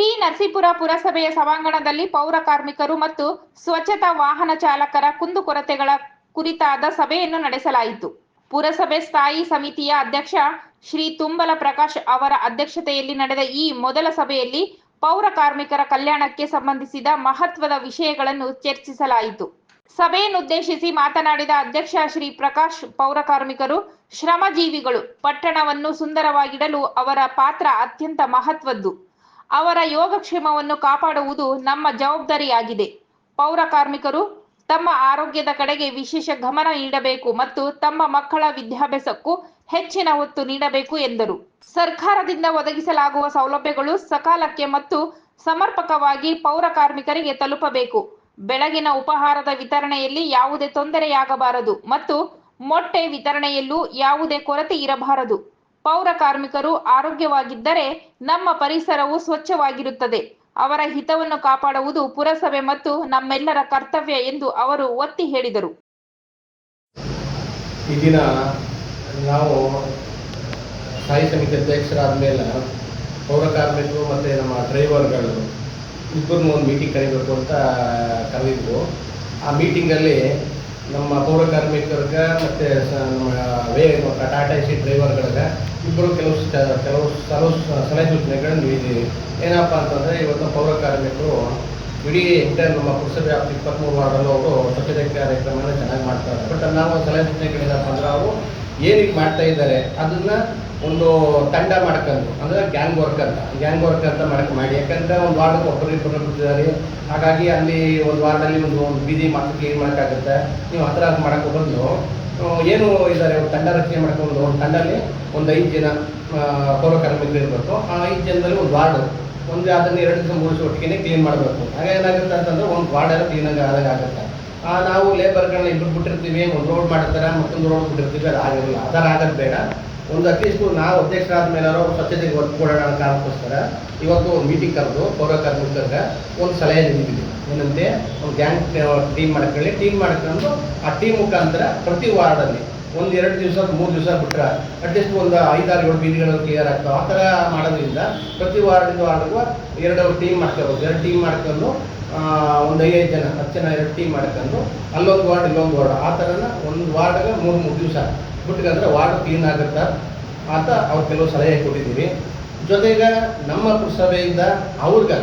T Narasipura ಪುರಸಭೆಯ ಸಭಾಂಗಣದಲ್ಲಿ ಪೌರ ಕಾರ್ಮಿಕರು ಮತ್ತು ಸ್ವಚ್ಛತಾ ವಾಹನ ಚಾಲಕರ ಕುಂದುಕೊರತೆಗಳ ಕುರಿತಾದ ಸಭೆಯನ್ನು ನಡೆಸಲಾಯಿತು. ಪುರಸಭೆ ಸ್ಥಾಯಿ ಸಮಿತಿಯ ಅಧ್ಯಕ್ಷ ಶ್ರೀ ತುಂಬಲ ಪ್ರಕಾಶ್ ಅವರ ಅಧ್ಯಕ್ಷತೆಯಲ್ಲಿ ನಡೆದ ಈ ಮೊದಲ ಸಭೆಯಲ್ಲಿ ಪೌರ ಕಾರ್ಮಿಕರ ಕಲ್ಯಾಣಕ್ಕೆ ಸಂಬಂಧಿಸಿದ ಮಹತ್ವದ ವಿಷಯಗಳನ್ನು ಚರ್ಚಿಸಲಾಯಿತು. ಸಭೆಯನ್ನುದ್ದೇಶಿಸಿ ಮಾತನಾಡಿದ ಅಧ್ಯಕ್ಷ ಶ್ರೀ ಪ್ರಕಾಶ್, ಪೌರ ಕಾರ್ಮಿಕರು, ಶ್ರಮಜೀವಿಗಳು ಪಟ್ಟಣವನ್ನು ಸುಂದರವಾಗಿಡಲು ಅವರ ಪಾತ್ರ ಅತ್ಯಂತ ಮಹತ್ವದ್ದು. ಅವರ ಯೋಗಕ್ಷೇಮವನ್ನು ಕಾಪಾಡುವುದು ನಮ್ಮ ಜವಾಬ್ದಾರಿಯಾಗಿದೆ. ಪೌರ ಕಾರ್ಮಿಕರು ತಮ್ಮ ಆರೋಗ್ಯದ ಕಡೆಗೆ ವಿಶೇಷ ಗಮನ ನೀಡಬೇಕು ಮತ್ತು ತಮ್ಮ ಮಕ್ಕಳ ವಿದ್ಯಾಭ್ಯಾಸಕ್ಕೂ ಹೆಚ್ಚಿನ ಒತ್ತು ನೀಡಬೇಕು ಎಂದರು. ಸರ್ಕಾರದಿಂದ ಒದಗಿಸಲಾಗುವ ಸೌಲಭ್ಯಗಳು ಸಕಾಲಕ್ಕೆ ಮತ್ತು ಸಮರ್ಪಕವಾಗಿ ಪೌರ ಕಾರ್ಮಿಕರಿಗೆ ತಲುಪಬೇಕು. ಬೆಳಗಿನ ಉಪಹಾರದ ವಿತರಣೆಯಲ್ಲಿ ಯಾವುದೇ ತೊಂದರೆಯಾಗಬಾರದು ಮತ್ತು ಮೊಟ್ಟೆ ವಿತರಣೆಯಲ್ಲೂ ಯಾವುದೇ ಕೊರತೆ ಇರಬಾರದು. ಪೌರ ಕಾರ್ಮಿಕರು ಆರೋಗ್ಯವಾಗಿದ್ದರೆ ನಮ್ಮ ಪರಿಸರವು ಸ್ವಚ್ಛವಾಗಿರುತ್ತದೆ. ಅವರ ಹಿತವನ್ನು ಕಾಪಾಡುವುದು ಪುರಸಭೆ ಮತ್ತು ನಮ್ಮೆಲ್ಲರ ಕರ್ತವ್ಯ ಎಂದು ಅವರು ಒತ್ತಿ ಹೇಳಿದರು. ಈ ದಿನ ನಾವು ಸ್ಥಾಯಿ ಸಮಿತಿ ಅಧ್ಯಕ್ಷರಾದ ಮೇಲೆ ಪೌರ ಕಾರ್ಮಿಕರು ಮತ್ತು ನಮ್ಮ ಡ್ರೈವರ್ಗಳು ಇಬ್ಬರನ್ನ ಒಂದು ಮೀಟಿಂಗ್ ಕರಿಬೇಕು ಅಂತ ಕರೆದಿದ್ವು. ಆ ಮೀಟಿಂಗಲ್ಲಿ ನಮ್ಮ ಪೌರ ಕಾರ್ಮಿಕರಿಗೆ ಮತ್ತು ವೇ ಟಾಟಾ ಎಸಿ ಡ್ರೈವರ್ಗಳಿಗೆ ಇಬ್ಬರು ಕೆಲವು ಸ- ಕೆಲವು ಸಲಹೆ ಸಲಹೆ ಸೂಚನೆಗಳನ್ನು ನೀಡಿದ್ದೀವಿ ಏನಪ್ಪ ಅಂತಂದರೆ ಇವತ್ತು ಪೌರ ಕಾರ್ಮಿಕರು ಇಡೀ ಎಂಟರ್ ನಮ್ಮ ಪುರಸಭೆ ವ್ಯಾಪ್ತಿ ಇಪ್ಪತ್ತ್ಮೂರು ವಾರ್ಡಲ್ಲೂ ಅವರು ಸ್ವಚ್ಛತೆ ಕಾರ್ಯಕ್ರಮನ ಚೆನ್ನಾಗಿ ಮಾಡ್ತಾರೆ ಬಟ್ ನಾವು ಸಲಹೆ ಸೂಚನೆಗಳೇನಪ್ಪ ಅಂದ್ರೆ ಅವರು ಏನಕ್ಕೆ ಮಾಡ್ತಾ ಇದ್ದಾರೆ? ಅದನ್ನ ಒಂದು ತಂಡ ಮಾಡ್ಕೊಂಡು ಅಂದರೆ ಗ್ಯಾಂಗ್ ವರ್ಕ್ ಅಂತ. ಗ್ಯಾಂಗ್ ವರ್ಕ್ ಅಂತ ಮಾಡಕ್ಕೆ ಮಾಡಿ. ಯಾಕಂದರೆ ಒಂದು ವಾರ್ಡ್ ಒಬ್ಬರು ಇಬ್ಬರು ಬಿಟ್ಟಿದ್ದಾರೆ ಹಾಗಾಗಿ ಅಲ್ಲಿ ಒಂದು ವಾರ್ಡಲ್ಲಿ ಒಂದು ಒಂದು ಬೀದಿ ಮಾತ್ರ ಕ್ಲೀನ್ ಮಾಡೋಕ್ಕಾಗುತ್ತೆ? ನೀವು ಹತ್ರ ಮಾಡೋಕ್ಕೆ ಬದಲು ಆ, ಏನು ಇದ್ದಾರೆ? ಒಂದು ತಂಡ ರಚನೆ ಮಾಡ್ಕೊಂಡು ಒಂದು ತಂಡಲ್ಲಿ ಒಂದು ಐದು ಜನ ಆ, ಪೌರ ಕಾರ್ಮಿಕರು ಇರಬೇಕು. ಆ ಐದು ಜನದಲ್ಲಿ ಒಂದು ವಾರ್ಡ್. ಒಂದು ಅದನ್ನ ಎರಡು ದಿವಸ ಮೂರು ಒಟ್ಟಿಗೆ ಕ್ಲೀನ್ ಮಾಡಬೇಕು. ಆಗ ಏನಾಗುತ್ತೆ ಅಂತಂದ್ರೆ ಒಂದು ವಾರ್ಡ್ ಎಲ್ಲ ಕ್ಲೀನಾಗಿ ಆದಾಗ ಆಗುತ್ತೆ. ಆ, ನಾವು ಲೇಬರ್ಗಳನ್ನ ಇಬ್ಬರು ಬಿಟ್ಟಿರ್ತೀವಿ ಒಂದು ರೋಡ್ ಮಾಡ್ತಾರೆ ಮತ್ತೊಂದು ರೋಡ್ ಬಿಟ್ಟಿರ್ತೀವಿ ಅದು ಆಗಿರಲ್ಲ. ಅದರ ಆಗೋದು ಬೇಡ. ಒಂದು ಅಟ್ಲೀಸ್ಟ್ ನಾವು ಅಧ್ಯಕ್ಷರಾದ ಮೇಲೆ ಅವರು ಸ್ವಚ್ಛತೆಗೆ ಒತ್ತು ಕೊಡೋಣ ಕಾರಣಕ್ಕೋಸ್ಕರ ಇವತ್ತು ಒಂದು ಮೀಟಿಂಗ್ ಕರೆದು ಪೌರ ಕಾರ್ಮಿಕರಿಗೆ ಒಂದು ಸಲಹೆ ನೀಡಿದ್ದೀವಿ. ಏನಂತೆ? ಒಂದು ಗ್ಯಾಂಗ್ ಟೀಮ್ ಮಾಡ್ಕೊಳ್ಳಿ. ಟೀಮ್ ಮಾಡ್ಕೊಂಡು ಆ ಟೀಮ್ ಮುಖಾಂತರ ಪ್ರತಿ ವಾರ್ಡಲ್ಲಿ ಒಂದು ಎರಡು ದಿವಸ ಮೂರು ದಿವಸ ಬಿಟ್ರೆ ಅಟ್ಲೀಸ್ಟ್ ಒಂದು ಐದಾರು ಏಳು ಬೀದಿಗಳು ಕ್ಲಿಯರ್ ಆಗ್ತಾವೆ. ಆ ಥರ ಮಾಡೋದ್ರಿಂದ ಪ್ರತಿ ವಾರ್ಡಿಂದ ವಾರ್ಡ್ಗೂ ಎರಡು ಟೀಮ್ ಮಾಡ್ಕೋಬೋದು. ಎರಡು ಟೀಮ್ ಮಾಡ್ಕೊಂಡು ಒಂದು ಐದು ಜನ, ಹತ್ತು ಜನ ಎರಡು ಟೀಮ್ ಮಾಡ್ಕೊಂಡು ಅಲ್ಲೊಂದು ವಾರ್ಡ್, ಇಲ್ಲೊಂದು ವಾರ್ಡ್. ಆ ಥರನ ಒಂದು ವಾರ್ಡ್ಗೆ ಮೂರು ಮೂರು ದಿವಸ ಬಿಟ್ಕಂದ್ರೆ ವಾರ್ಡ್ ಕ್ಲೀನ್ ಆಗುತ್ತೆ? ಅಂತ ಅವ್ರು ಕೆಲವು ಸಲಹೆ ಕೊಟ್ಟಿದ್ದೀವಿ. ಜೊತೆಗೆ ನಮ್ಮ ಪುರಸಭೆಯಿಂದ ಅವ್ರಿಗೆ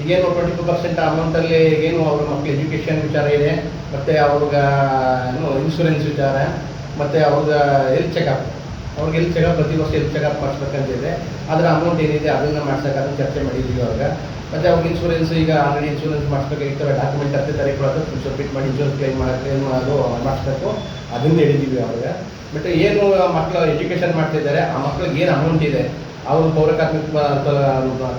ಈಗೇನು ಟ್ವೆಂಟಿ ಟು ಪರ್ಸೆಂಟ್ ಅಮೌಂಟಲ್ಲಿ ಏನು ಅವ್ರ ಮಕ್ಳ ಎಜುಕೇಷನ್ ವಿಚಾರ ಇದೆ, ಮತ್ತು ಅವ್ರಿಗೆ, ಏನು ಇನ್ಶೂರೆನ್ಸ್ ವಿಚಾರ, ಮತ್ತು ಅವ್ರಿಗೆ ಹೆಲ್ತ್ ಚೆಕಪ್ ಅವ್ರಿಗೆ ಹೆಲ್ತ್ ಚೆಕಪ್ ಪ್ರತಿ ವರ್ಷ ಹೆಲ್ತ್ ಚೆಕಪ್ ಮಾಡಿಸ್ಬೇಕಂತಿದೆ ಅದರ ಅಮೌಂಟ್ ಏನಿದೆ ಅದನ್ನು ಮಾಡ್ಸಕ್ಕೆ ಅದನ್ನು ಚರ್ಚೆ ಮಾಡಿದ್ದೀವಿ ಅವ್ರಿಗೆ. ಮತ್ತು ಅವ್ರಿಗೆ ಇನ್ಶೂರೆನ್ಸ್ ಈಗ ಆಲ್ರೆಡಿ ಇನ್ಶೂರೆನ್ಸ್ ಮಾಡಿಸ್ಬೇಕಾಗಿತ್ತು ಡಾಕ್ಯುಮೆಂಟ್ ಹತ್ತನೇ ತಾರೀಕು ಒಳಗೆ ಸಬ್ಮಿಟ್ ಮಾಡಿ ಇನ್ಶೂರೆನ್ಸ್ ಕ್ಲೈಮ್ ಮಾಡಿ ಕ್ಲೈಮ್ ಮಾಡೋದು ಮಾಡಿಸ್ಬೇಕು. ಅದನ್ನು ಹೇಳಿದ್ದೀವಿ ಅವ್ರಿಗೆ. ಬಟ್ ಏನು ಮಕ್ಕಳು ಎಜುಕೇಷನ್ ಮಾಡ್ತಿದ್ದಾರೆ, ಆ ಮಕ್ಳಿಗೆ ಏನು ಅಮೌಂಟ್ ಇದೆ? ಅವ್ರ ಕಾರ್ಮಿಕ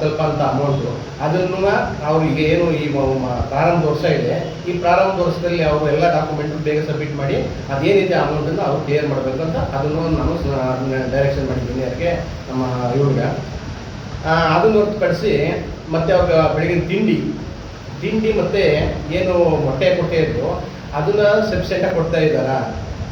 ತಲುಪಂಥ ಅಮೌಂಟು ಅದನ್ನು ಅವ್ರಿಗೆ ಏನು ಈ ಮ- ಮ- ಪ್ರಾರಂಭ ವರ್ಷ ಇದೆ. ಈ ಪ್ರಾರಂಭ ವರ್ಷದಲ್ಲಿ ಅವರು ಎಲ್ಲ ಡಾಕ್ಯುಮೆಂಟ್ ಬೇಗ ಸಬ್ಮಿಟ್ ಮಾಡಿ ಅದೇನಿದೆ ಅಮೌಂಟನ್ನು ಅವ್ರು ಕ್ಲಿಯರ್ ಮಾಡಬೇಕು ಅಂತ ಅದನ್ನು ನಾನು ಡೈರೆಕ್ಷನ್ ಮಾಡಿದ್ದೀನಿ ಅದಕ್ಕೆ ನಮ್ಮ ಇವ್ರಿಗೆ ಅದನ್ನು ಹೊರತುಪಡಿಸಿ ಮತ್ತೆ ಅವ್ರಿಗೆ ಬೆಳಗಿನ ತಿಂಡಿ ತಿಂಡಿ ಮತ್ತೆ ಏನು ಮೊಟ್ಟೆ ಕೊಟ್ಟೆ ಇದ್ರು ಅದನ್ನ ಸಫಿಷಿಯೆಂಟಾಗಿ ಕೊಡ್ತಾ ಇದ್ದಾರಾ?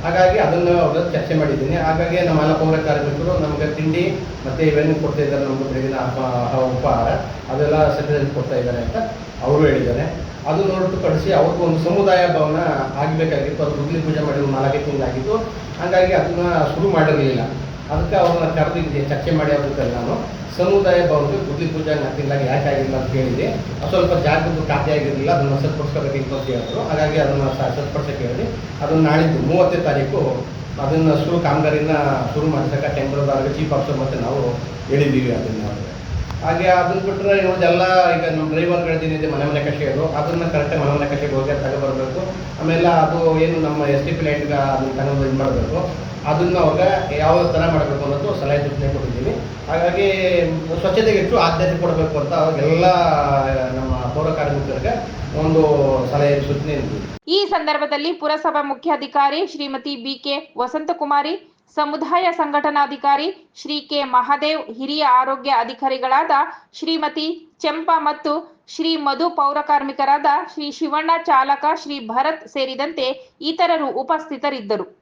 ಹಾಗಾಗಿ ಅದನ್ನು ಅವ್ರ ಚರ್ಚೆ ಮಾಡಿದ್ದೀನಿ. ಹಾಗಾಗಿ ನಮ್ಮ ಪೌರ ಕಾರ್ಮಿಕರು ನಮಗೆ ತಿಂಡಿ ಮತ್ತೆ ಇವೆಲ್ಲ ಕೊಡ್ತಾ ಇದ್ದಾರೆ ನಮ್ಮ ಬೆಳಗಿನ ಅಪ- ಉಪಹಾರ. ಅದೆಲ್ಲ ಸದ್ಯದಲ್ಲಿ ಕೊಡ್ತಾ ಇದ್ದಾರೆ ಅಂತ ಅವರು ಹೇಳಿದ್ದಾರೆ. ಅದನ್ನು ಹೊರತುಪಡಿಸಿ ಅವ್ರಿಗೂ ಒಂದು ಸಮುದಾಯ ಭವನ ಆಗಬೇಕಾಗಿತ್ತು. ಅದು ಮುಗ್ಲಿ ಪೂಜೆ ಮಾಡಿ ಒಂದು ನಾಲ್ಕೈದು ತಿಂಗಳಾಗಿತ್ತು. ಹಾಗಾಗಿ ಅದನ್ನ ಶುರು ಮಾಡಿರಲಿಲ್ಲ. ಅದಕ್ಕೆ ಅವ್ರನ್ನ ಕರೆದಿದ್ದೆ ಚರ್ಚೆ ಮಾಡಿ ಅವ್ರ ನಾನು ಸಮುದಾಯ ಭವನಕ್ಕೆ ಬುದ್ಧಿ ಪೂಜೆ ತಿಂಗಳಾಗಿ ಯಾಕೆ ಆಗಿಲ್ಲ ಅಂತ ಕೇಳಿದೆ ಅದು ಸ್ವಲ್ಪ ಜಾಗದ್ದು ಖಾತೆ ಆಗಿರಲಿಲ್ಲ, ಅದನ್ನು ಸರಿಪಡಿಸ್ಕೋಬೇಕಿತ್ತು ಅಂತ ಹೇಳಿದ್ರು. ಹಾಗಾಗಿ ಅದನ್ನು ಸರಿಪಡಿಸೋಕೆ ಹೇಳಿ ಅದನ್ನು ನಾಳಿದ್ದು ಮೂವತ್ತನೇ ತಾರೀಕು ಅದನ್ನು ಶುರು ಕಾಮಗಾರಿನ ಶುರು ಮಾಡಿಸಕ್ಕೆ ಟೆಂಪ್ರದಾರ್ಗೆ ಚೀಫ್ ಆಫೀಸರ್ ಮತ್ತು ನಾವು ಹೇಳಿದ್ದೀವಿ ಅದನ್ನು. ಹಾಗೆ ಅದನ್ನ ಬಿಟ್ಟರೆ ಇವ್ರದೆಲ್ಲ ಈಗ ನಮ್ಮ ಡ್ರೈವರ್ಗಳದ್ದೇನಿದೆ ಮನೆ ಮನೆ ಕಷೆಯೋದು ಅದನ್ನು ಕರೆಕ್ಟ್ ಮನೆ ಮನೆ ಕಷೆಗೆ ಹೋಗಿ ಬರಬೇಕು ಆಮೇಲೆ ಅದು ಏನು ನಮ್ಮ ಎಸ್ ಟಿ ಪಿ ಲೈಟ್ಗೆ ಅದನ್ನು ತಗೊಂಡು ಇದು ಮಾಡಬೇಕು. ಅದನ್ನು ಅವಾಗ ಯಾವ ಥರ ಮಾಡಬೇಕು ಅನ್ನೋದು ಸಲಹೆ ಸೂಚನೆ ಕೊಟ್ಟಿದ್ದೀನಿ ಹಾಗಾಗಿ ಸ್ವಚ್ಛತೆಗೆ ಹೆಚ್ಚು ಆದ್ಯತೆ ಕೊಡಬೇಕು ಅಂತ ಅವಾಗೆಲ್ಲ ನಮ್ಮ ಪೌರ ಕಾರ್ಮಿಕರಿಗೆ ಒಂದು ಸಲಹೆ ಸೂಚನೆ ಈ ಸಂದರ್ಭದಲ್ಲಿ ಪುರಸಭಾ ಮುಖ್ಯಾಧಿಕಾರಿ ಶ್ರೀಮತಿ ಬಿಕೆ ವಸಂತಕುಮಾರಿ, ಸಮುದಾಯ ಸಂಘಟನಾಧಿಕಾರಿ ಶ್ರೀ ಕೆ ಮಹಾದೇವ್, ಹಿರಿಯ ಆರೋಗ್ಯ ಅಧಿಕಾರಿಗಳಾದ ಶ್ರೀಮತಿ ಚಂಪಾ ಮತ್ತು ಶ್ರೀ ಮಧು ಪೌರ ಕಾರ್ಮಿಕರಾದ ಶ್ರೀ ಶಿವಣ್ಣ ಚಾಲಕ ಶ್ರೀ ಭರತ್ ಸೇರಿದಂತೆ ಇತರರು ಉಪಸ್ಥಿತರಿದ್ದರು.